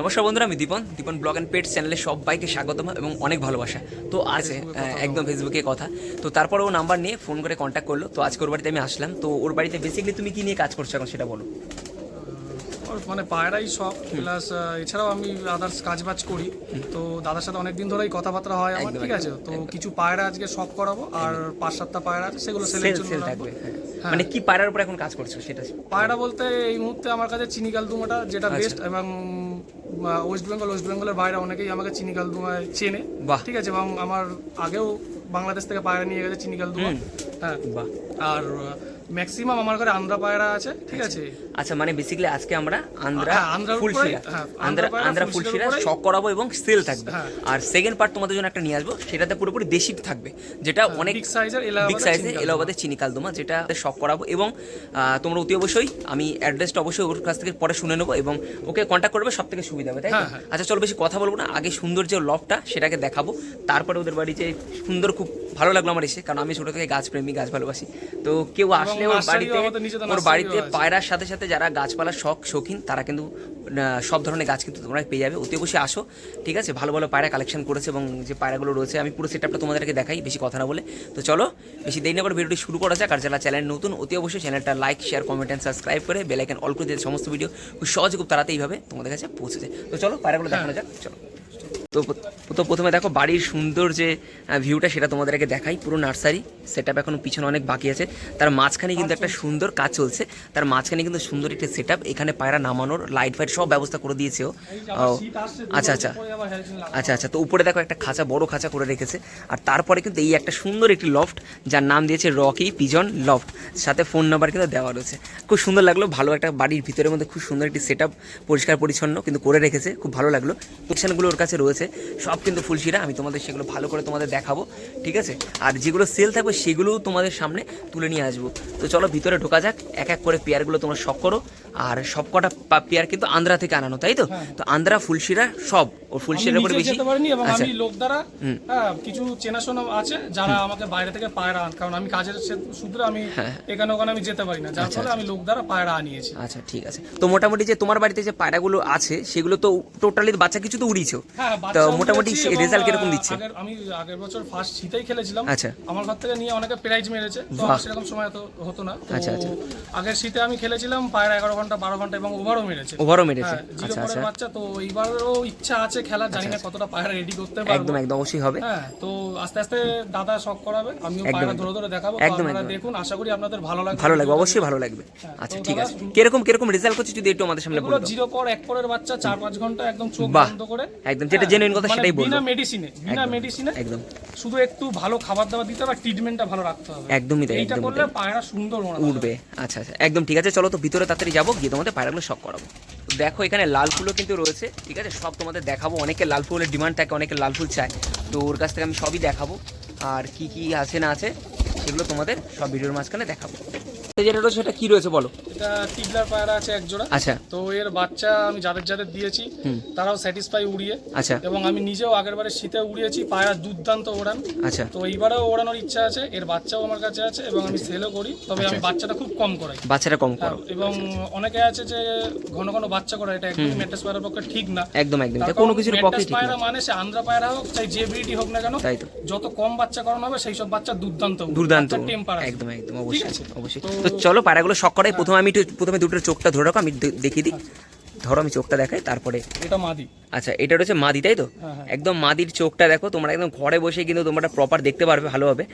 নমস্কার বন্ধুরা আমি Dipan. Dipan blog and pet চ্যানেলে সবাইকে স্বাগতম এবং অনেক ভালোবাসা। তো আজ একদম ফেসবুকে কথা। তো তারপর ও নাম্বার নিয়ে ফোন করে কন্ট্যাক্ট করল। তো আজকে ওর বাড়িতে আমি আসলাম। তো ওর বাড়িতে বেসিক্যালি তুমি কি নিয়ে কাজ করছ এখন সেটা বলো। মানে পায়রাই সব প্লাস এছাড়াও আমি আদার্স কাজ বাজ করি তো দাদার সাথে অনেকদিন ধরেই কথাবার্তা হয়। আমার ঠিক আছে? তো কিছু পায়রা আজকে সব করাবো আর পাঁচ সাতটা পায়রা আছে সেগুলো সেলের জন্য থাকবে হ্যাঁ। মানে কি পায়রার উপর এখন কাজ করছ সেটা? পায়রা বলতে এই মুহূর্তে আমার কাছে চিনি কালদুমাটা যেটা আচ্ছা। বেস্ট এবং ওয়েস্ট বেঙ্গল ওয়েস্ট বেঙ্গলের বাইরে অনেকেই আমাকে চিনি কালদুমায় চেনে। বাহ। ঠিক আছে? এবং আমার আগেও বাংলাদেশ থেকে পায়রা নিয়ে গেছে চিনি কালদুমা হ্যাঁ। বাহ। আর ম্যাক্সিমাম আমার ঘরে আন্ধ্রা পায়রা আছে ঠিক আছে আচ্ছা মানে বেসিক্যালি আজকে আমরা হ্যাঁ, আন্ধ্রার ফুলশিরা হ্যাঁ, আন্ধ্রা ফুলশিরার ফুলশিরা শখ করাবো এবং সেল থাকবে হ্যাঁ। আর সেকেন্ড পার্ট তোমাদের জন্য একটা নিয়ে আসব সেটাতে পুরোপুরি দেশি থাকবে যেটা অনেক বিগ সাইজের বিগ এলাহাবাদের চিনি কালদুমা। এলাহাবাদের চিনি কালদমা যেটা শখ করাবো এবং তোমরা অতি অবশ্যই আমি অ্যাড্রেসটা অবশ্যই ওর কাছ থেকে পরে শুনে নেব এবং ওকে কন্ট্যাক্ট করবে সব থেকে সুবিধা হবে তাই হ্যাঁ, হ্যাঁ। আচ্ছা চলো বেশি কথা বলব না আগে সুন্দর যে লফটা সেটাকে দেখাবো তারপরে ওদের বাড়ি যে সুন্দর খুব ভালো লাগল আমার এসে কারণ আমি ছোট থেকে গাছ প্রেমী গাছ ভালোবাসি। তো কেউ আসলে ওর বাড়িতে ওর বাড়িতে পায়রার সাথে সাথে যারা গাছপালার শখ শৌখিন তারা কিন্তু সব ধরনের গাছ কিন্তু তোমরা পেয়ে যাবে। অতি অবশ্যই আসো ঠিক আছে? ভালো ভালো পায়রা কালেকশন করেছে এবং যে পায়রাগুলো রয়েছে আমি পুরো সেটআপটা তোমাদেরকে দেখাই বেশি কথা না বলে। তো চলো বেশি দেরি না করে ভিডিওটি শুরু করা যাক। আর যারা চ্যানেল নতুন অতি অবশ্যই চ্যানেলটা like share comment and subscribe করে বেল আইকন অল করে দিতে সমস্ত ভিডিও খুব সহজে খুব তাড়াতাড়িভাবে তোমাদের কাছে পৌঁছে যায়। তো চলো পায়রাগুলো দেখানো যাক। চলো। তো তো প্রথমে দেখো বাড়ির সুন্দর যে ভিউটা সেটা তোমাদেরকে দেখাই, পুরো নার্সারি সেট আপ এখনও পিছনে অনেক বাকি আছে। তার মাঝখানে কিন্তু একটা সুন্দর কাজ চলছে, তার মাঝখানে কিন্তু সুন্দর একটা সেট আপ এখানে পায়রা নামানোর লাইট ফাইট সব ব্যবস্থা করে দিয়েছে ও। আচ্ছা আচ্ছা। আচ্ছা আচ্ছা তো উপরে দেখো একটা খাঁচা, বড় খাঁচা করে রেখেছে। আর তারপরে কিন্তু এই একটা সুন্দর একটি লফট যার নাম দিয়েছে রকি পিজন লফট সাথে ফোন নাম্বার কিন্তু দেওয়া রয়েছে। খুব সুন্দর লাগল, ভালো একটা বাড়ির ভিতরের মধ্যে খুব সুন্দর একটি সেট পরিষ্কার পরিচ্ছন্ন কিন্তু করে রেখেছে, খুব ভালো লাগল। পোজিশনগুলো ওর কাছে রয়েছে। সব কিন্তু ফুলশিরা আমি তোমাদের সেগুলো ভালো করে তোমাদের দেখাবো, ঠিক আছে? আর যেগুলো সেল থাকবে সেগুলোও তোমাদের সামনে তুলে নিয়ে আসব। তো চলো ভিতরে ঢোকা যাক, এক এক করে পেয়ারগুলো তোমরা শখ করো। আর সব কটা পা- পেয়ার কিন্তু আন্ধ্রা থেকে আনানো তাই তো? তো আন্ধ্রা ফুলশিরা সব ও ফুলশিরার উপরে বেশি? যেতে পারিনি এবং আচ্ছা। আমি লোক দ্বারা হ্যাঁ, কিছু চেনাশোনা আছে যারা আমাকে বাইরে থেকে পায়রা আন কারণ আমি কাজের সূত্রে আমি হ্যাঁ। এখানে ওখানে আমি যেতে পারি না যার ফলে আমি লোক দ্বারা পায়রা আনিয়েছি। আচ্ছা ঠিক আছে। তো মোটামুটি যে তোমার বাড়িতে যে পায়রাগুলো আছে সেগুলো তো টোটালি বাচ্চা কিছু তো উড়িয়েছো। হ্যাঁ তো মোটামুটি রেজাল্ট কীরকম দিচ্ছে? আমি আগের বছর ফার্স্ট শীতেই খেলেছিলাম। আচ্ছা। আমার ঘর থেকে নিয়ে অনেকে প্রাইজ মেরেছে তো সেরকম সময় তো হতো না। আচ্ছা, আচ্ছা। আগের শীতে আমি খেলেছিলাম পায়রা এগারো ঘণ্টা বারো ঘণ্টা এবং ওভারও মেরেছে। ওভারও মেরেছে। হ্যাঁ আচ্ছা আচ্ছা। বাচ্চা তো এইবারও ইচ্ছা আছে খেলা জানি না কতটা পায়রা রেডি করতে পারব। একদম একদম অবশ্যই হবে। হ্যাঁ তো আস্তে আস্তে দাদা শখ করাবে আমিও পায়রা ধরে ধরে দেখাবো একদম, দেখুন আশা করি আপনাদের ভালো লাগবে। ভালো লাগবে অবশ্যই ভালো লাগবে। আচ্ছা ঠিক আছে। কীরকম কীরকম রেজাল্ট করছে যদি একটু আমাদের সামনে জিরো পর এক পরের বাচ্চা চার পাঁচ ঘণ্টা একদম চোখ বন্ধ করে। একদম যেটা জেনুইন কথা মানে সেটাই বলব। বিনা মেডিসিনে বিনা মেডিসিনে একদম। শুধু একটু ভালো খাবার দাবার দিতে হবে ট্রিটমেন্টটা ভালো রাখতে হবে। একদমই তাই একদমই করলে তাই। পায়রা সুন্দর উঠবে। আচ্ছা আচ্ছা। একদম ঠিক আছে চলো তো ভিতরে তাড়াতাড়ি যাব। গিয়ে তোমাদের পায়রাগুলো শখ করাবো। দেখো, এখানে লাল ফুলও কিন্তু রয়েছে, ঠিক আছে? সব তোমাদের দেখাবো। অনেকে লাল ফুলের ডিমান্ড থাকে, অনেকে লাল ফুল চায়। তো ওর কাছ থেকে আমি সবই দেখাবো। আর কি কি আছে না আছে, সেগুলো তোমাদের সব ভিডিওর মাঝখানে দেখাবো। তো যেটা রয়েছে সেটা কি রয়েছে বলো? এটা টিগলার পায়রা আছে এক জোড়া। আচ্ছা। তো এর বাচ্চা আমি যাদের যাদের দিয়েছি তারাও স্যাটিসফাই উড়িয়ে। আচ্ছা। এবং আমি নিজেও আগের বারে শীতে উড়িয়েছি পায়রা দুর্দান্ত ওড়ান। আচ্ছা। তো এইবারেও ওড়ানোর ইচ্ছা আছে এর বাচ্চাও আমার কাছে আছে এবং আমি সেলও করি তবে আমি বাচ্চাটা খুব কম করাই। বাচ্চারা কম করো। এবং অনেকে আছে যে ঘন ঘন বাচ্চা করা এটা একদম মেট্রাস পায়রার পক্ষে ঠিক না। একদম একদম। কোনো কিছুর পক্ষে ঠিক পায়রা মানে সে আন্ধ্রা পায়রা হোক চাই যে ব্রিডই হোক না কেন যত কম বাচ্চা করানো হবে সেই সব বাচ্চা দুর্দান্ত দুর্দান্ত। টেম্পার একদম একদম। অবশ্যই অবশ্যই। তো চলো পায়রাগুলো শখ করাই। প্রথমে আমি একটু প্রথমে দুটো চোখটা ধরে রাখো আমি দেখিয়ে দিই। ধরো আমি চোখটা দেখাই তারপরে এটা মাদি। আচ্ছা এটা হচ্ছে মাদি তাই তো? হ্যাঁ, হ্যাঁ। একদম মাদির চোখটা দেখো তোমরা একদম ঘরে বসে কিন্তু তোমরা প্রপার দেখতে পারবে ভালোভাবে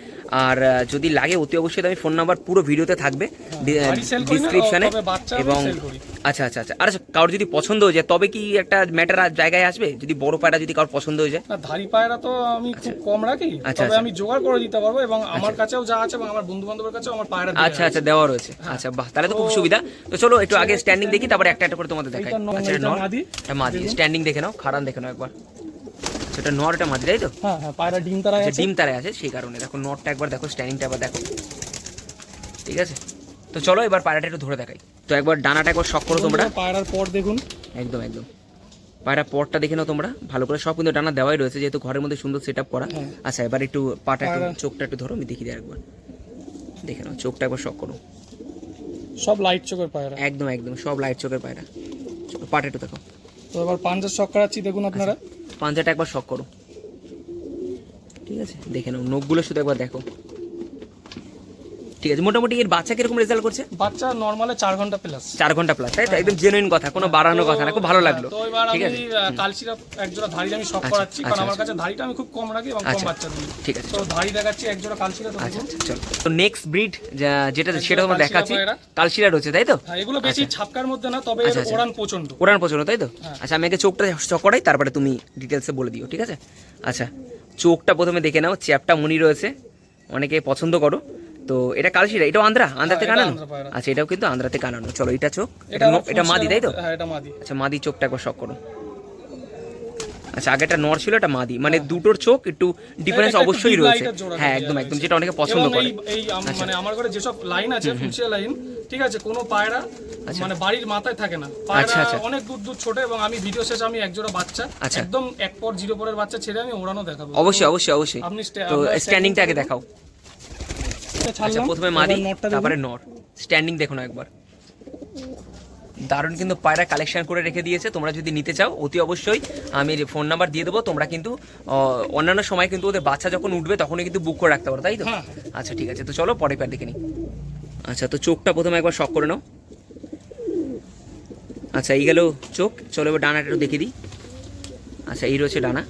আর যদি লাগে অতি অবশ্যই আমি ফোন নাম্বার পুরো ভিডিওতে থাকবে না, ডিসক্রিপশনে এবং। আচ্ছা আচ্ছা আচ্ছা। আর আচ্ছা, কারোর যদি পছন্দ হয়ে যায় তবে কি একটা ম্যাটার জায়গায় আসবে? যদি বড় পায়রা যদি কারোর পছন্দ হয়ে যায়? না ধারি পায়রা তো আমি খুব কম রাখি। আচ্ছা, তবে আচ্ছা। আমি জোগাড় করে দিতে পারব এবং আমার কাছেও যা আছে এবং আমার বন্ধু বান্ধবের কাছেও আমার পায়রা আচ্ছা আচ্ছা দেওয়া রয়েছে। আচ্ছা বাহ তাহলে তো খুব সুবিধা। তো চলো একটু আগে স্ট্যান্ডিং দেখি তারপরে একটা একটা করে তোমাদের দেখাই। আচ্ছা নর। হ্যাঁ মাদি। স্ট্যান্ডিং দেখে নাও খাড়ান দেখে নাও একবার। সেটা নর এটা মাদি তাই তো? হ্যাঁ হ্যাঁ পায়রা ডিম তারা যে আছে। ডিম তারে আছে সেই কারণে। দেখো নটটা একবার দেখো স্ট্যান্ডিংটা একবার দেখো। ঠিক আছে? তো চলো এবার পায়রাটা একটু ধরে দেখাই। তো একবার ডানাটা একবার শখ করো তোমরা। পায়রার পর দেখুন। একদম একদম। পায়রা পরটা দেখে নাও তোমরা। ভালো করে সব কিন্তু ডানা দেওয়াই রয়েছে যেহেতু ঘরের মধ্যে সুন্দর সেট আপ করা। হ্যাঁ। আচ্ছা এবার একটু পাটা একটু চোখটা একটু ধরো আমি দেখি দিই একবার দেখে নাও চোখটা একবার শখ করো। সব লাইট চোখের পায়রা। একদম একদম সব লাইট চোখের পায়রা। পাটা একটু দেখো তো তো এবার পাঞ্জার শখ করাচ্ছি দেখুন আপনারা। পাঞ্জাটা একবার শখ করো। ঠিক আছে দেখে নাও নখগুলো শুধু একবার দেখো। ঠিক আছে মোটামুটি এর বাচ্চা কীরকম রেজাল্ট করছে? বাচ্চা নর্মালে চার ঘণ্টা প্লাস চার ঘণ্টা প্লাস তাই তো? একদম জেনুইন কথা কোনো বাড়ানো কথা না খুব ভালো লাগল। তো এবার ঠিক আমি আছে? কালচিরা একজোড়া ধাড়ি আমি শখ আচ্ছা, করাচ্ছি কারণ আচ্ছা, আমার কাছে ধাড়িটা আমি খুব কম রাখি এবং কম আচ্ছা। বাচ্চা দিই। ঠিক আছে তো ধাড়ি দেখাচ্ছি একজোড়া কালচিরা তো আচ্ছা আচ্ছা চলো। তো নেক্সট ব্রিড যেটা সেটা তোমার কালশিরা দেখাচ্ছি পায়রা। কালশিরা রয়েছে তাই তো? হ্যাঁ এগুলো বেশি ছাপকার মধ্যে না তবে এর আচ্ছা, আচ্ছা। ওড়ান প্রচণ্ড ওরান পছন্দ তাই তো? হ্যাঁ। আচ্ছা আমি আগে চোখটা চকড়াই তারপরে তুমি ডিটেলসে বলে দিও ঠিক আছে? আচ্ছা চোখটা প্রথমে দেখে নাও চ্যাপটা মুনি রয়েছে অনেকে পছন্দ করো। তো এটা কালশিরা এটাও আন্ধ্রা? আন্ধ্রাতে এটা কানানো? আচ্ছা এটাও কিন্তু আন্ধ্রাতে কানানো। চলো এটা চোখ এটা এটা মাদি তাই তো? হ্যাঁ আচ্ছা মাদি চোখটা একবার শখ করো। আচ্ছা আগেটা নর ছিল এটা মাদি। মানে দুটোর চোখ একটু ডিফারেন্স অবশ্যই রয়েছে। হ্যাঁ একদম একদম যেটা অনেকে পছন্দ করে। এই এই মানে আমার ঘরে যেসব লাইন আছে লাইন ঠিক আছে কোনো পায়রা মানে বাড়ির মাথায় থাকে না। আচ্ছা, আচ্ছা। অনেক দূর দূর ছোটে এবং আমি ভিডিও শেষে আমি একজোড়া বাচ্চা। আচ্ছা। একদম এক পর জিরো পরের বাচ্চা ছেড়ে আমি ওড়ানো দেখাবো। অবশ্যই অবশ্যই অবশ্যই। আপনি তো স্ট্যান্ডিংটা আগে দেখাও। এটা আচ্ছা ছাড়লাম প্রথমে মাদি নটটা দেখুন। তারপরে নর স্ট্যান্ডিং দেখো না একবার। দারুণ কিন্তু পায়রা কালেকশন করে রেখে দিয়েছে তোমরা যদি নিতে চাও অতি অবশ্যই আমি ফোন নাম্বার দিয়ে দেবো। তোমরা কিন্তু অন্যান্য সময় কিন্তু ওদের বাচ্চা যখন উঠবে তখনই কিন্তু বুক করে রাখতে পারো তাই তো? হ্যাঁ। আচ্ছা ঠিক আছে তো চলো পরে প্যার দেখে নিই। আচ্ছা তো চোখটা প্রথমে একবার শখ করে নাও। আচ্ছা এই গেল চোখ চলো এবার ডানাটা একটু দেখে দিই। আচ্ছা এই রয়েছে ডানা।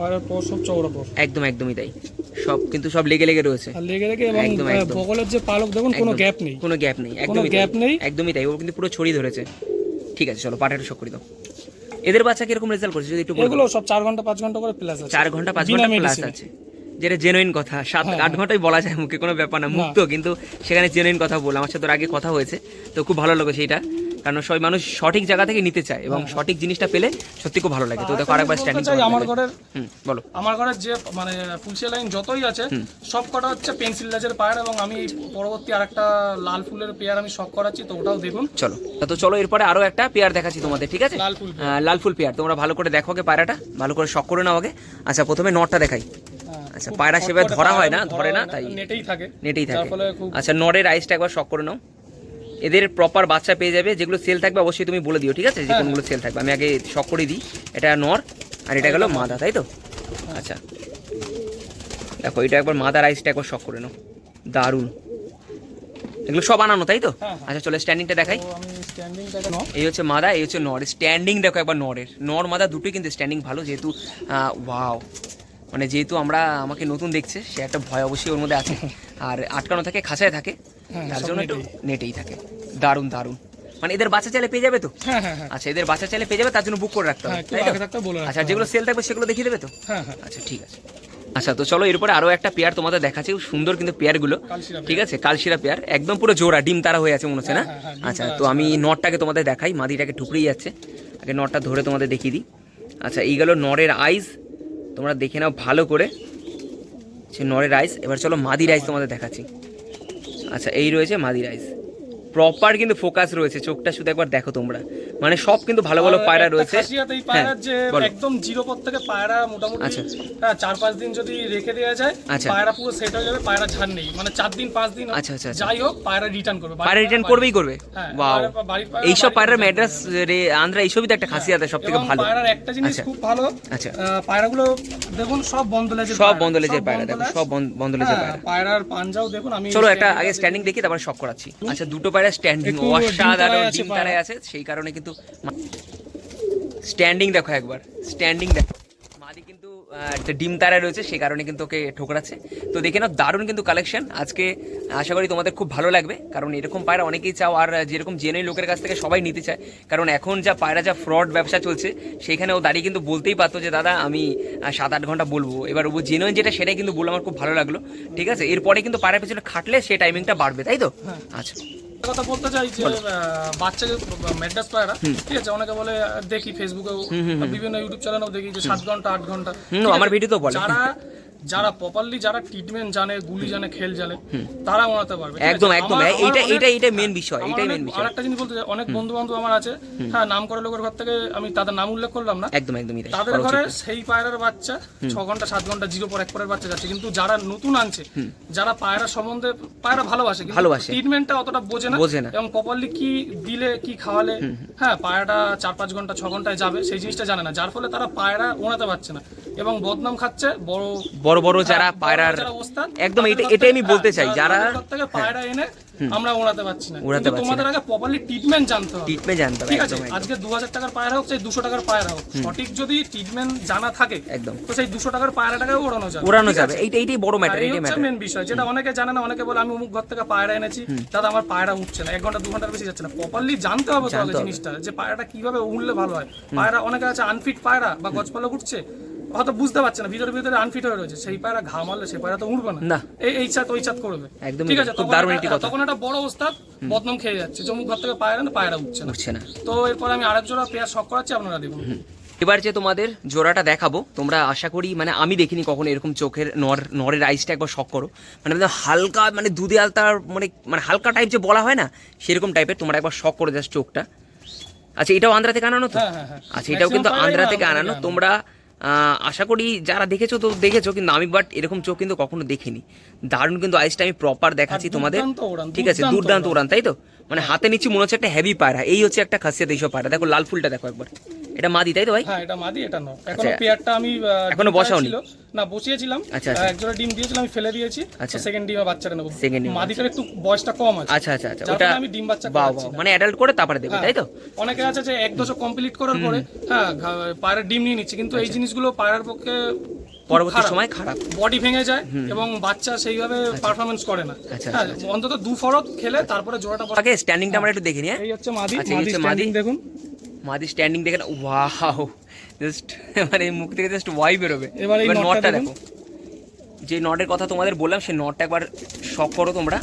পায়রার পর সব চওড়া পর। একদম একদমই তাই। সব কিন্তু সব লেগে লেগে রয়েছে। লেগে লেগে এবং। বগলের যে পালক দেখুন কোনো গ্যাপ নেই। কোনো গ্যাপ নেই একদমই তাই। নেই। একদমই তাই ও কিন্তু পুরো ছড়িয়ে ধরেছে। ঠিক আছে চলো পাটাটা শোক করে দাও। এদের বাচ্চা কীরকম রেজাল্ট করছে যদি একটু এগুলো সব চার ঘণ্টা পাঁচ ঘণ্টা করে প্লাস আছে। চার ঘণ্টা পাঁচ ঘণ্টা প্লাস আছে। যেটা জেনুইন কথা সাত হ্যাঁ, আট ঘন্টায় বলা যায় মুখে কোনো ব্যাপার না। মুক্ত কিন্তু সেখানে জেনুইন কথা বল আমার সাথে আগে কথা হয়েছে তো খুব ভালো লাগে সেইটা। কারণ সবাই মানুষ সঠিক জায়গা থেকে নিতে চায় এবং সঠিক জিনিসটা পেলে সত্যি খুব ভালো লাগে। তো দেখো আরেকবার স্ট্যান্ডিং আমার ঘরের হুম বলো। আমার ঘরের যে মানে ফুলসিয়া লাইন যতই আছে সব কটা হচ্ছে পেন্সিল লাজের পায়ার এবং আমি পরবর্তী আরেকটা লাল ফুলের পেয়ার আমি শখ করাচ্ছি তো ওটাও দেখুন। চলো। তো চলো এরপরে আরও একটা পেয়ার দেখাচ্ছি তোমাদের ঠিক আছে? লাল ফুল লাল ফুল পেয়ার। তোমরা ভালো করে দেখো আগে পায়রাটা ভালো করে শখ করে নাও আগে। আচ্ছা প্রথমে নটটা দেখাই। হ্যাঁ, আচ্ছা পায়রা সেভাবে ধরা হয় না ধরে না তাই নেটেই থাকে। নেটেই থাকে। আচ্ছা নরের আইসটা একবার শখ করে নাও। এদের প্রপার বাচ্চা পেয়ে যাবে যেগুলো সেল থাকবে অবশ্যই তুমি বলে দিও ঠিক আছে? যে হ্যাঁ, কোনগুলো সেল থাকবে। আমি আগে শখ করে দিই। এটা নর আর এটা গেল মাদা তাই তো? আচ্ছা। দেখো এটা একবার মাদা রাইসটা একবার শখ করে নাও। দারুণ। এগুলো সব আনানো তাই তো? হ্যাঁ, হ্যাঁ। আচ্ছা চলো স্ট্যান্ডিংটা দেখাই। এই হচ্ছে মাদা এই হচ্ছে নর। স্ট্যান্ডিং দেখো একবার নরের। নর মাদা দুটোই কিন্তু স্ট্যান্ডিং ভালো যেহেতু ওয়াও মানে যেহেতু আমরা আমাকে নতুন দেখছে সে একটা ভয় অবশ্যই ওর মধ্যে আছে। আর আটকানো থাকে খাঁচায় থাকে। হ্যাঁ, তার জন্য একটু নেটেই। থাকে। দারুণ দারুণ। মানে এদের বাচ্চা চাইলে পেয়ে যাবে তো? হ্যাঁ হ্যাঁ হ্যাঁ। আচ্ছা এদের বাচ্চা চাইলে পেয়ে যাবে তার জন্য বুক করে রাখতে হবে। তাই তো? আচ্ছা। যেগুলো সেল থাকবে সেগুলো দেখিয়ে দেবে তো? আচ্ছা ঠিক আছে। আচ্ছা তো চলো এরপরে আরও একটা পেয়ার তোমাদের দেখাচ্ছি। সুন্দর কিন্তু পেয়ারগুলো ঠিক আছে কালশিরা পেয়ার একদম পুরো জোড়া ডিম তারা হয়ে আছে মনে হচ্ছে না? আচ্ছা তো আমি নটটাকে তোমাদের দেখাই। মাদিটাকে ঠুকরেই যাচ্ছে। আগে নটটা ধরে তোমাদের দেখিয়ে দিই। আচ্ছা এই গেল নরের আইস তোমরা দেখে নাও ভালো করে। সে নরের আইস এবার চলো মাদির আইস তোমাদের দেখাচ্ছি। আচ্ছা এই রয়েছে মাদি আইস প্রপার কিন্তু ফোকাস রয়েছে চোখটা শুধু একবার দেখো তোমরা। মানে সব কিন্তু ভালো ভালো পায়রা রয়েছে। এই যে হ্যাঁ, একদম জিরো পর থেকে পায়রা মোটামুটি আচ্ছা। হ্যাঁ, চার পাঁচ দিন যদি রেখে দেওয়া যায় আচ্ছা। পায়রা পুরো সেট হয়ে যাবে পায়রা ঝাড় নেই। মানে চার দিন পাঁচ দিন আচ্ছা, আচ্ছা, আচ্ছা। যাই হোক পায়রা রিটার্ন করবে। পায়রা রিটার্ন করবেই করবে। হ্যাঁ, ওয়াও এইসব পায়রার ম্যাড্রাস রে আন্ধ্রা এইসবই তো একটা খাসিয়াত সব থেকে ভালো। পায়রার একটা জিনিস আচ্ছা। খুব ভালো আচ্ছা। পায়রাগুলো দেখুন সব বন্ধ লেজের সব পায়রা, বন্ধ লেজের পায়রা দেখো সব লেজ। বন্ধ- বন্ধ লেজের হ্যাঁ, পায়রা। পায়রার পাঞ্জাও দেখুন আমি চলো একটা আগে স্ট্যান্ডিং দেখি তারপর শক করাচ্ছি। আচ্ছা দুটো পায়রা স্ট্যান্ডিং অসাধারণ ডিম। তারায় আছে সেই কারণে কিন্তু স্ট্যান্ডিং দেখো একবার স্ট্যান্ডিং দেখো। মাদি কিন্তু একটা ডিম তারায় রয়েছে সেই কারণে কিন্তু ওকে ঠোকরাচ্ছে। তো দেখে নাও দারুণ কিন্তু কালেকশন আজকে আশা করি তোমাদের খুব ভালো লাগবে কারণ এরকম পায়রা অনেকেই চাও আর যেরকম জেনে লোকের কাছ থেকে সবাই নিতে চায় কারণ এখন যা পায়রা যা ফ্রড ব্যবসা চলছে সেখানে ও দাঁড়িয়ে কিন্তু বলতেই পারতো যে দাদা আমি সাত আট ঘণ্টা বলব। এবার ও জেনুইন যেটা সেটাই কিন্তু বলল আমার খুব ভালো লাগল। ঠিক আছে? এরপরে কিন্তু পায়রা পেছনে খাটলে সেই টাইমিংটা বাড়বে তাই তো? আচ্ছা। একটা কথা বলতে চাই যে আহ, বাচ্চা যে মেডাস পায়রা ঠিক আছে অনেকে বলে দেখি ফেসবুকেও বিভিন্ন ইউটিউব চ্যানেলেও দেখি যে সাত ঘণ্টা আট ঘণ্টা। আমার ভিডিও ভিডিওতেও বলে। যারা যারা প্রপারলি যারা ট্রিটমেন্ট জানে গুলি জানে খেল জানে তারা ওনাতে পারবে একদম একদম এইটা এইটা এইটা মেন বিষয় এটাই মেন বিষয়। আরেকটা জিনিস বলতে অনেক বন্ধু বান্ধব আমার আছে হ্যাঁ নাম করে লোকের ঘর থেকে আমি তাদের নাম উল্লেখ করলাম না। একদম একদমই তাই তাদের ঘরে সেই পায়রার বাচ্চা ছ ঘণ্টা সাত ঘণ্টা জিরো পর এক পরের বাচ্চা যাচ্ছে। কিন্তু যারা নতুন আনছে যারা পায়রা সম্বন্ধে পায়রা ভালোবাসে ভালোবাসে। ট্রিটমেন্টটা অতটা বোঝে না বোঝে না। এবং প্রপারলি কি দিলে কি খাওয়ালে হ্যাঁ পায়রাটা চার পাঁচ ঘণ্টা ছ ঘন্টায় যাবে সেই জিনিসটা জানে না। যার ফলে তারা পায়রা ওনাতে পারছে না। এবং বদনাম খাচ্ছে বড় বড় বড় যারা হ্যাঁ, পায়রার একদম এটা এটাই আমি বলতে চাই হ্যাঁ, যারা থেকে পায়রা এনে আমরা ওড়াতে পারছি না। ওড়াতে পারছি তোমাদের আগে প্রপারলি ট্রিটমেন্ট জানতে হবে। ট্রিটমেন্ট জানতে হবে ঠিক আছে আজকে দু হাজার টাকার পায়রা হোক চাই দুশো টাকার পায়রা হোক সঠিক যদি ট্রিটমেন্ট জানা থাকে একদম। তো সেই দুশো টাকার পায়রাটাকে ওড়ানো যাবে। উড়ানো যাবে। এইটা এইটাই বড় ম্যাটার এইটাই ম্যাটার মেন বিষয় যেটা অনেকে জানে না অনেকে বলে আমি অমুক ঘর থেকে পায়রা এনেছি দাদা আমার পায়রা উঠছে না এক ঘণ্টা দু ঘণ্টার বেশি যাচ্ছে না। প্রপারলি জানতে হবে তো আগে জানতে হবে। জিনিসটা যে পায়রাটা কীভাবে উঠলে ভালো হয়। পায়রা অনেকে আছে আনফিট পায়রা বা গছপালক উঠছে হয়তো বুঝতে পারছে না ভিতরে ভিতরে আনফিট হয়ে রয়েছে। সেই পায়রা ঘা মারলে সেই পায়রা তো উঠবে না। না। এই এই ওই করবে। একদমই ঠিক আছে দারুণ একটি কথা। তখন একটা বড় ওস্তাদ বদনাম খেয়ে যাচ্ছে। চমুক ঘর থেকে পায়রা না পায়রা উঠছে না। উঠছে না। তো এরপর আমি আরেক জোড়া পেয়ার শখ করাচ্ছি আপনারা দেখুন। এবার যে তোমাদের জোড়াটা দেখাবো তোমরা আশা করি মানে আমি দেখিনি কখনো এরকম চোখের নর নরের আইসটা একবার শখ করো। মানে হালকা মানে দুধে আলতার মানে মানে হালকা টাইপ যে বলা হয় না সেরকম টাইপের তোমরা একবার শখ করে জাস্ট চোখটা। আচ্ছা এটাও আন্ধ্রা থেকে আনানো তো? হ্যাঁ, হ্যাঁ, হ্যাঁ। আচ্ছা এটাও কিন্তু আন্ধ্রা থেকে আনানো। তোমরা আশা করি যারা দেখেছ তো দেখেছ কিন্তু আমি বাট এরকম চোখ কিন্তু কখনো দেখিনি। দারুণ কিন্তু আইসটা আমি প্রপার দেখাচ্ছি তোমাদের। ঠিক আছে দুর্দান্ত ওড়ান তাই তো? মানে হাতে নিচ্ছি মনে হচ্ছে একটা হেভি পায়রা। এই হচ্ছে একটা খাসিয়াত এইসব পায়রা। দেখো লাল ফুলটা দেখো একবার। এটা মাদি তাই তো ভাই? হ্যাঁ এটা মাদি এটা নয় এখনও পেয়ারটা আমি আচ্ছা। এখনও বসাওনি? না বসিয়েছিলাম। আচ্ছা, আচ্ছা। একজোড়া ডিম দিয়েছিলাম আমি ফেলে দিয়েছি। আচ্ছা। সেকেন্ড ডিমে বাচ্চাটা নেব। Second ডিমে মাদিটার একটু বয়সটা কম আছে। আচ্ছা আচ্ছা আচ্ছা। ওটা আমি ডিম বাচ্চা করাচ্ছি মানে অ্যাডাল্ট করে তারপরে দেবে হ্যাঁ। তাই তো? অনেকে আছে যে এক দশক কমপ্লিট করার পরে হ্যাঁ পায়রার ডিম নিয়ে নিচ্ছে। কিন্তু এই জিনিসগুলো পায়রার পক্ষে আচ্ছা। পরবর্তী সময় খারাপ। বডি ভেঙে যায় এবং বাচ্চা সেইভাবে পারফরমেন্স করে না। আচ্ছা, হ্যাঁ অন্তত দু ফরত খেলে তারপরে জোড়াটা আগে স্ট্যান্ডিংটা আমরা একটু দেখে নিই হ্যাঁ? এই হচ্ছে মাদি। আচ্ছা, মাদি। স্ট্যান্ডিং দেখুন। মাদি স্ট্যান্ডিং দেখে ওয়াও জাস্ট মানে মুখ থেকে জাস্ট ওয়াই বেরোবে। এবার এই নটটা নটটা দেখো। যে নটের কথা তোমাদের বললাম সেই নটটা একবার শখ করো তোমরা।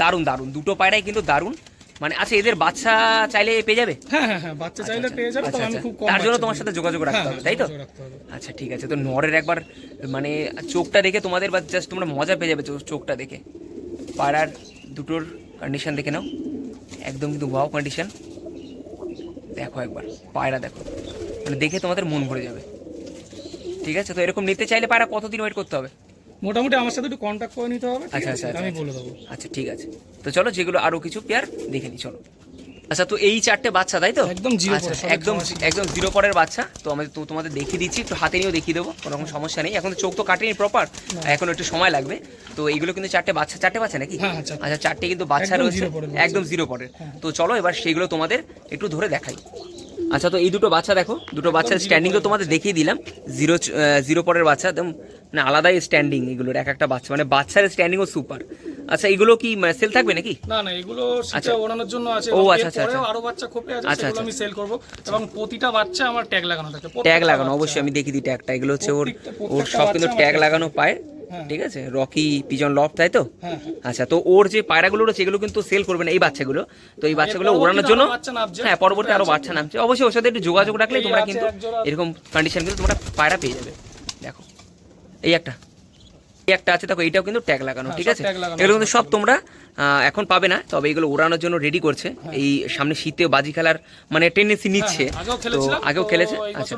দারুণ দারুণ। দুটো পায়রাই কিন্তু দারুণ। মানে আচ্ছা এদের বাচ্চা চাইলে পেয়ে যাবে? হ্যাঁ হ্যাঁ হ্যাঁ বাচ্চা চাইলে পেয়ে যাবে আচ্ছা তবে আমি আচ্ছা। খুব কম তার জন্য তোমার সাথে যোগাযোগ রাখতে হ্যাঁ, হবে তাই তো। আচ্ছা ঠিক আছে। তো নরের একবার মানে চোখটা দেখে তোমাদের বা জাস্ট তোমরা মজা পেয়ে যাবে চোখটা দেখে। পাড়ার দুটোর কন্ডিশন দেখে নাও। একদম কিন্তু ওয়াও কন্ডিশন দেখো একবার পায়রা দেখো। মানে দেখে তোমাদের মন ভরে যাবে। ঠিক আছে? তো এরকম নিতে চাইলে পায়রা কতদিন ওয়েট করতে হবে? মোটামুটি আমার সাথে একটু কন্ট্যাক্ট করে নিতে হবে আচ্ছা, আচ্ছা, আমি আচ্ছা। বলে দেবো। আচ্ছা ঠিক আছে। তো চলো যেগুলো আরও কিছু পেয়ার দেখে নি চলো। আচ্ছা তো এই চারটে বাচ্চা তাই তো? একদম zero আচ্ছা, একদম একদম জিরো পরের বাচ্চা। তো আমি তো তোমাদের দেখিয়ে দিচ্ছি একটু হাতে নিয়েও দেখিয়ে দেবো কোনো রকম সমস্যা নেই। এখন তো চোখ তো কাটেনি প্রপার এখন একটু সময় লাগবে। তো এইগুলো কিন্তু চারটে বাচ্চা চারটে বাচ্চা নাকি? হ্যাঁ, হ্যাঁ। আচ্ছা চারটে কিন্তু বাচ্চা রয়েছে। একদম জিরো পরের। তো চলো এবার সেগুলো তোমাদের একটু ধরে দেখাই। আচ্ছা তো এই দুটো বাচ্চা দেখো দুটো বাচ্চার zero স্ট্যান্ডিং তো তোমাদের দেখিয়ে দিলাম। জিরো জিরো পরের বাচ্চা একদম মানে আলাদাই স্ট্যান্ডিং এগুলোর এক একটা বাচ্চা মানে বাচ্চার স্ট্যান্ডিংও সুপার আচ্ছা এগুলো কি সেল থাকবে নাকি? না না এগুলো আচ্ছা। ওড়ানোর জন্য আছে। ও, আচ্ছা, আচ্ছা, আচ্ছা। আরও বাচ্চা খোপে আছে আচ্ছা, সেগুলো আচ্ছা। আমি সেল করব। এবং প্রতিটা বাচ্চা আমার ট্যাগ লাগানো থাকে ট্যাগ লাগানো অবশ্যই আমি দেখি দিই ট্যাগটা এগুলো হচ্ছে ওর ওর সব কিন্তু ট্যাগ লাগানো পায় হ্যাঁ। ঠিক আছে? রকি পিজন লফ তাই তো? হ্যাঁ হ্যাঁ। আচ্ছা তো ওর যে পায়রাগুলো রয়েছে এগুলো কিন্তু সেল করবে না এই বাচ্চাগুলো। তো এই বাচ্চাগুলো ওড়ানোর জন্য। হ্যাঁ পরবর্তী আরও বাচ্চা নামছে। অবশ্যই ওর সাথে একটু যোগাযোগ রাখলে তোমরা কিন্তু এরকম কন্ডিশন কিন্তু তোমরা পায়রা পেয়ে যাবে। এই একটা। এই একটা আছে দেখো এইটাও কিন্তু ট্যাগ লাগানো হ্যাঁ, ঠিক আছে? এগুলো কিন্তু সব তোমরা এখন পাবে না তবে এগুলো ওড়ানোর জন্য রেডি করছে। এই সামনে শীতে বাজি খেলার মানে টেন্ডেন্সি নিচ্ছে। হ্যাঁ, আগেও তো আগেও খেলেছে? আচ্ছা।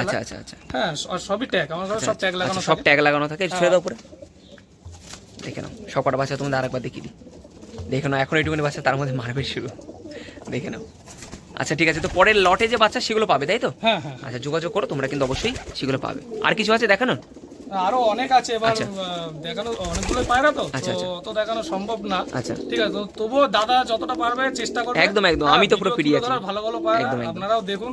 আচ্ছা আচ্ছা আচ্ছা। হ্যাঁ সবই ট্যাগ আমার সব ট্যাগ লাগানো আচ্ছা, সব ট্যাগ লাগানো থাকে ছেড়ে দাও উপরে। দেখে নাও সবকটা বাচ্চা তোমাদের আরেকবার দেখিয়ে দিই। দেখে নাও এখন এইটুকুনি বাচ্চা তার মধ্যে মারবে শুরু দেখে নাও। আচ্ছা ঠিক আছে তো পরের লটে যে বাচ্চা সেগুলো পাবে তাই তো? হ্যাঁ হ্যাঁ আচ্ছা যোগাযোগ করো তোমরা কিন্তু অবশ্যই সেগুলো পাবে। আর কিছু আছে দেখানো আরও অনেক আছে এবার আচ্ছা। দেখানো অনেকগুলো পায়রা তো আচ্ছা, তো আচ্ছা। দেখানো সম্ভব না আচ্ছা ঠিক আছে তবুও দাদা যতটা পারবে চেষ্টা করবে একদম, একদম। হ্যাঁ, আমি তো পুরো ভিডিও আছি। ভালো ভালো পায়রা। আপনারাও দেখুন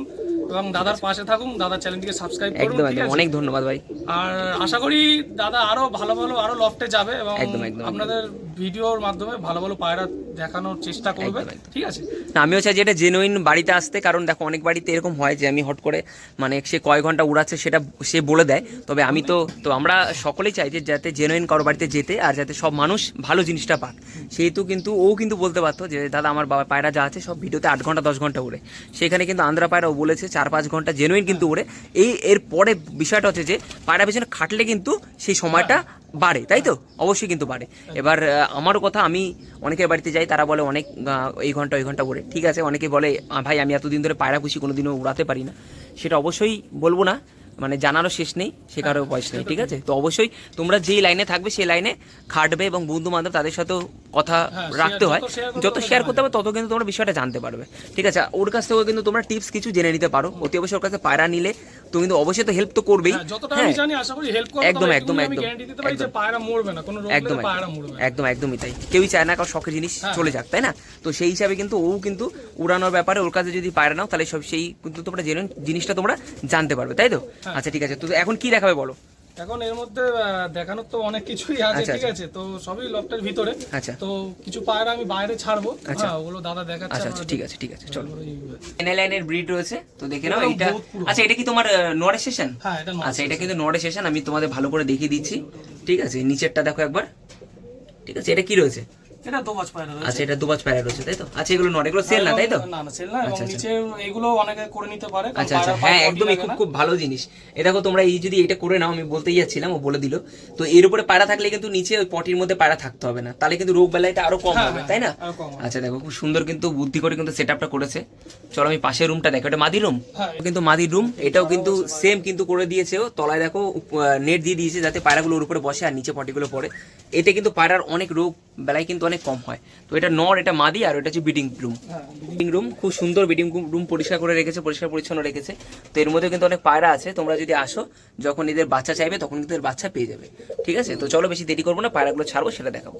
এবং দাদার পাশে থাকুন দাদার চ্যানেলটিকে সাবস্ক্রাইব করুন একদম একদম অনেক ধন্যবাদ ভাই আর আশা করি দাদা আরও ভালো ভালো আরও লফটে যাবে এবং আপনাদের ভিডিওর মাধ্যমে ভালো ভালো পায়রা দেখানোর চেষ্টা করবে। ঠিক আছে? আমিও চাই যে এটা জেনুইন বাড়িতে আসতে কারণ দেখো অনেক বাড়িতে এরকম হয় যে আমি হট করে মানে সে কয় ঘণ্টা উড়াচ্ছে সেটা সে বলে দেয়। তবে আমি তো তো আমরা সকলেই চাই যে যাতে জেনুইন কারও বাড়িতে যেতে আর যাতে সব মানুষ ভালো জিনিসটা পাক। সেহেতু কিন্তু ও কিন্তু বলতে পারতো যে দাদা আমার বাবা পায়রা যা আছে সব ভিডিওতে আট ঘণ্টা দশ ঘণ্টা উড়ে সেখানে কিন্তু আন্ধ্রা পায়রা ও বলেছে চার পাঁচ ঘণ্টা জেনুইন কিন্তু উড়ে এই এর পরে বিষয়টা হচ্ছে যে পায়রা পেছনে খাটলে কিন্তু সেই সময়টা বাড়ে তাই তো? অবশ্যই কিন্তু বাড়ে। এবার আমারও কথা আমি অনেকের বাড়িতে যাই তারা বলে অনেক এই ঘণ্টা ওই ঘণ্টা উড়ে ঠিক আছে অনেকে বলে ভাই আমি এতদিন ধরে পায়রা পুষি কোনোদিনও উড়াতে পারি না। সেটা অবশ্যই বলব না মানে জানারও শেষ নেই শেখারও বয়স নেই ঠিক আছে? তো অবশ্যই তোমরা যেই লাইনে থাকবে সেই লাইনে খাটবে এবং বন্ধু বান্ধব তাদের সাথেও কথা হ্যাঁ, রাখতে হয়। যত শেয়ার করতে হবে তত কিন্তু তোমরা বিষয়টা জানতে পারবে। ঠিক আছে ওর কাছ থেকেও কিন্তু তোমরা টিপস কিছু জেনে নিতে পারো। অতি অবশ্যই ওর কাছে পায়রা নিলে তুমি তো অবশ্যই তো হেল্প তো করবেই। হ্যাঁ, যতটা হ্যাঁ। আমি জানি আশা করি হেল্প করবে একদম, একদম, একদম, গ্যারান্টি দিতে পারি যে একদম। পায়রা মরবে না। কোনো রোগ একদম পায়রা মরবে একদম একদমই তাই। কেউই চায় না কারণ শখের জিনিস হ্যাঁ। চলে যাক তাই না? তো সেই হিসাবে কিন্তু ও কিন্তু উড়ানোর ব্যাপারে ওর কাছে যদি পায়রা নাও তাহলে সব সেই কিন্তু তোমরা জেনুইন জিনিসটা তোমরা জানতে পারবে তাই তো। আচ্ছা ঠিক আছে। তো এখন কি দেখাবে বলো? এখন এর মধ্যে দেখানোর তো অনেক কিছুই আছে আচ্ছা, ঠিক আছে? তো সবই লফটের ভিতরে। আচ্ছা। তো কিছু পায়রা আমি বাইরে ছাড়বো। আচ্ছা। হ্যাঁ ওগুলো দাদা দেখাচ্ছে আচ্ছা আচ্ছা ঠিক আছে ঠিক আছে চলো। এনএলএনের এনএ লাইনের ব্রিড রয়েছে তো দেখে নাও এটা আচ্ছা এটা কি তোমার নড়ে সেশন হ্যাঁ এটা নয়। আচ্ছা এটা কিন্তু নড়ে সেশন আমি তোমাদের ভালো করে দেখিয়ে দিচ্ছি। ঠিক আছে নিচেরটা দেখো একবার। ঠিক আছে এটা কি রয়েছে? এটা দোবাজ পায়রা আচ্ছা এটা দুবাজ প্যারা রয়েছে তাই তো? আচ্ছা এগুলো নড়ে এগুলো সেল না তাই তো? না না সেল না এবং আচ্ছা, আচ্ছা। নিচে এগুলো অনেকে করে নিতে পারে আচ্ছা আচ্ছা। হ্যাঁ একদমই খুব খুব ভালো জিনিস। এ দেখো তোমরা এই যদি এটা করে নাও আমি বলতেই যাচ্ছিলাম ও বলে দিল। তো এর উপরে পায়রা থাকলে কিন্তু নিচে ওই পটির মধ্যে পায়রা থাকতে হবে না। তাহলে কিন্তু রোগ বেলাইটা আরও কম হ্যাঁ, হবে হ্যাঁ, তাই না। আচ্ছা দেখো খুব সুন্দর কিন্তু বুদ্ধি করে কিন্তু সেট আপটা করেছে। চলো আমি পাশের রুমটা দেখো এটা মাদি রুম হ্যাঁ। কিন্তু মাদির রুম এটাও কিন্তু সেম কিন্তু করে দিয়েছে ও। তলায় দেখো নেট দিয়ে দিয়েছে যাতে পায়রাগুলো ওর উপরে বসে আর নিচে পটিগুলো পড়ে। এতে কিন্তু পায়রার অনেক রোগ বেলায় কিন্তু অনেক কম হয়। তো এটা নর এটা মাদি আর এটা হচ্ছে বিডিং রুম। হ্যাঁ বিডিং রুম। খুব সুন্দর বিডিং রুম পরিষ্কার করে রেখেছে পরিষ্কার পরিচ্ছন্ন রেখেছে। তো এর মধ্যে কিন্তু অনেক পায়রা আছে তোমরা যদি আসো যখন এদের বাচ্চা চাইবে তখন কিন্তু এর বাচ্চা পেয়ে যাবে। ঠিক আছে? তো চলো বেশি দেরি করব না পায়রাগুলো ছাড়বো সেটা দেখাবো।